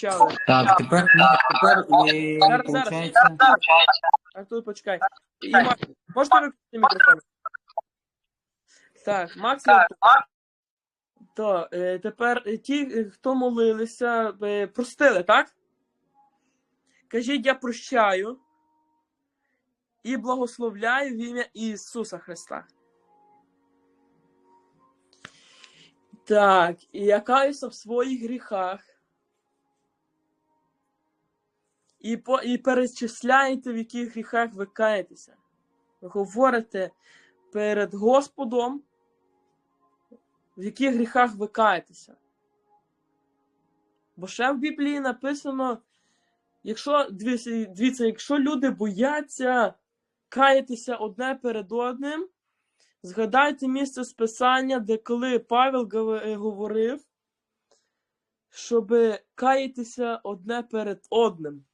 прощали. Так, тепер, тепер е, Зараз, виходить, Артур, почекай. І Макс, можете виключити мікрофон? Так, Макс і Артур. То, е, тепер е, ті, е, хто молилися, е, простили, так? Кажіть, я прощаю і благословляю в ім'я Ісуса Христа. Так, і я каюся в своїх гріхах. І, по, і перечисляєте, в яких гріхах ви каєтеся. Говорите перед Господом, в яких гріхах ви каєтеся. Бо ще в Біблії написано, якщо, дивіться, якщо люди бояться каятися одне перед одним, згадайте місце списання, де коли Павел говорив, щоб каятися одне перед одним.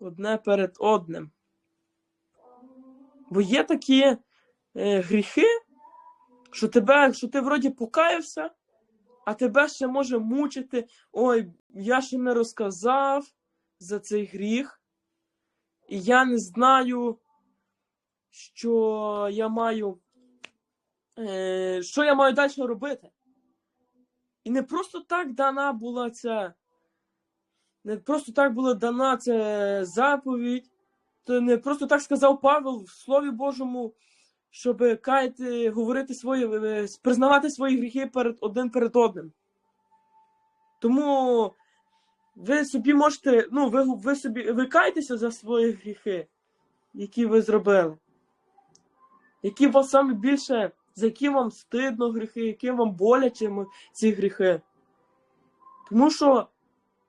Одне перед одним. Бо є такі е, гріхи, що тебе, що ти вроді покаявся, а тебе ще може мучити. Ой, я ще не розказав за цей гріх, і я не знаю, що я маю, е, що я маю далі робити. І не просто так дана була ця. Не просто так була дана ця заповідь, то не просто так сказав Павел в Слові Божому, щоб каяти, говорити свої, е, признавати свої гріхи перед один перед одним. Тому ви собі можете, ну, ви, ви собі ви каєтеся за свої гріхи, які ви зробили. Які вас саме більше, за які вам стидно гріхи, які вам боляче ці гріхи. Тому що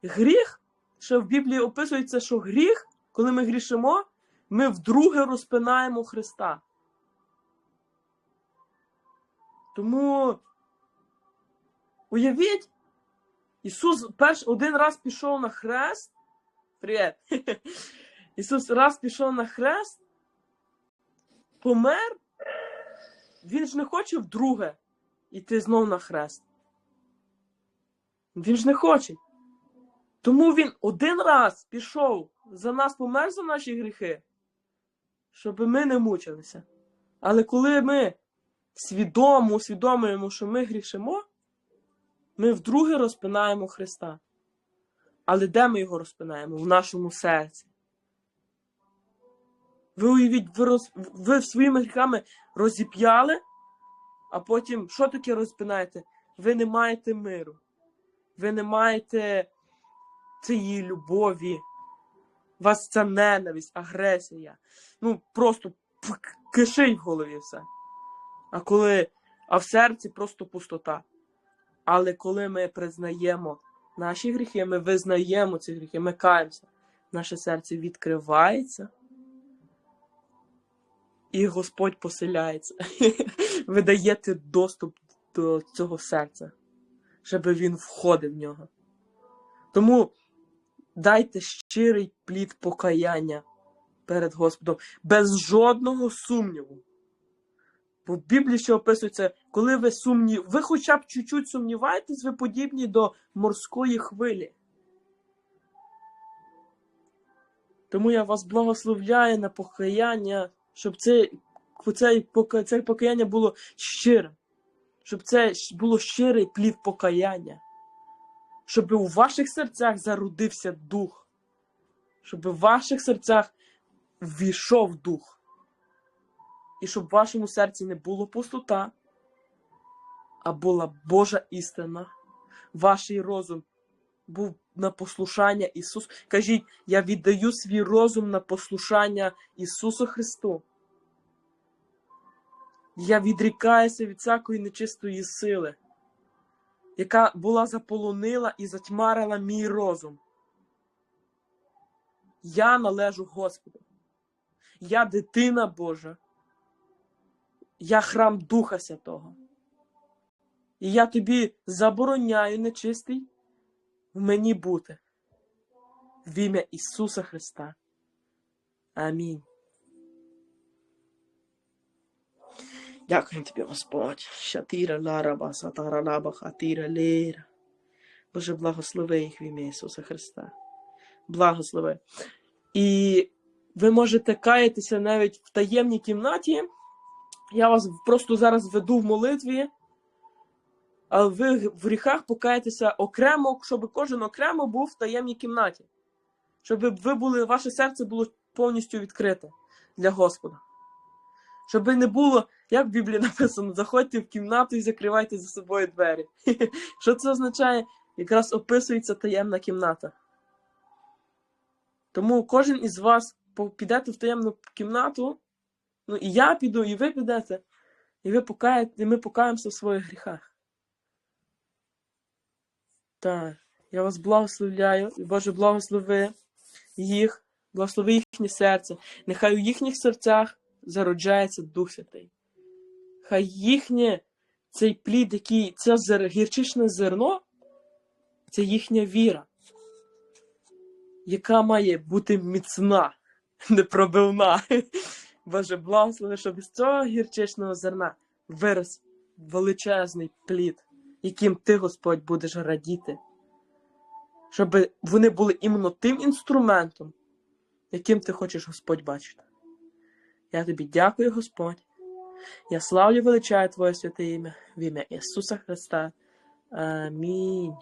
гріх, ще в Біблії описується, що гріх, коли ми грішимо, ми вдруге розпинаємо Христа. Тому уявіть, Ісус перш один раз пішов на хрест. Привіт! Ісус раз пішов на хрест, помер. Він ж не хоче вдруге йти знов на хрест. Він ж не хоче. Тому він один раз пішов за нас, помер за наші гріхи, щоб ми не мучилися. Але коли ми свідомо усвідомлюємо, що ми грішимо, ми вдруге розпинаємо Христа. Але де ми його розпинаємо? В нашому серці. Ви уявіть, ви, роз... ви своїми гріхами розіп'яли, а потім що таке розпинаєте? Ви не маєте миру. Ви не маєте цієї любові. У вас ця ненависть, агресія. Ну, просто кишить в голові все. А коли, а в серці просто пустота. Але коли ми признаємо наші гріхи, ми визнаємо ці гріхи, ми каємося, наше серце відкривається, і Господь поселяється. Ви даєте доступ до цього серця, щоб він входив в нього. Тому дайте щирий плід покаяння перед Господом, без жодного сумніву. Бо в Біблії ще описується, коли ви сумні, ви хоча б чуть-чуть сумніваєтесь, ви подібні до морської хвилі. Тому я вас благословляю на покаяння, щоб це, це, це покаяння було щирим, щоб це було щирий плід покаяння, щоб у ваших серцях зародився дух, щоб у ваших серцях ввійшов дух і щоб в вашому серці не було пустота, а була Божа істина. Ваш розум був на послушання Ісусу. Кажіть, я віддаю свій розум на послушання Ісусу Христу. Я відрікаюся від всякої нечистої сили, яка була заполонила і затьмарила мій розум. Я належу Господу. Я дитина Божа. Я храм Духа Святого. І я тобі забороняю нечистий в мені бути. В ім'я Ісуса Христа. Амінь. Дякую тобі, Господь. Шатіра лараба, сатара лаба, хатіра лера. Боже, благослови їх в ім'я Ісуса Христа. Благослови. І ви можете каятися навіть в таємній кімнаті. Я вас просто зараз веду в молитві, але ви в гріхах покаєтеся окремо, щоб кожен окремо був в таємній кімнаті. Щоб ви були, ваше серце було повністю відкрите для Господа. Щоб не було, як в Біблії написано, заходьте в кімнату і закривайте за собою двері. Що це означає? Якраз описується таємна кімната. Тому кожен із вас підете в таємну кімнату, ну і я піду, і ви підете, і ви покаєте, і ми покаємося в своїх гріхах. Так, я вас благословляю, і Боже, благослови їх, благослови їхнє серце. Нехай у їхніх серцях зароджається Дух Святий. Хай їхнє цей плід, який це зер, гірчичне зерно, це їхня віра, яка має бути міцна, непробивна. Боже, благослови, щоб з цього гірчичного зерна вирос величезний плід, яким ти, Господь, будеш радіти. Щоб вони були іменно тим інструментом, яким ти хочеш Господь бачити. Я тобі дякую, Господь. Я славлю величаю Твоє святе ім'я в ім'я Ісуса Христа. Амінь.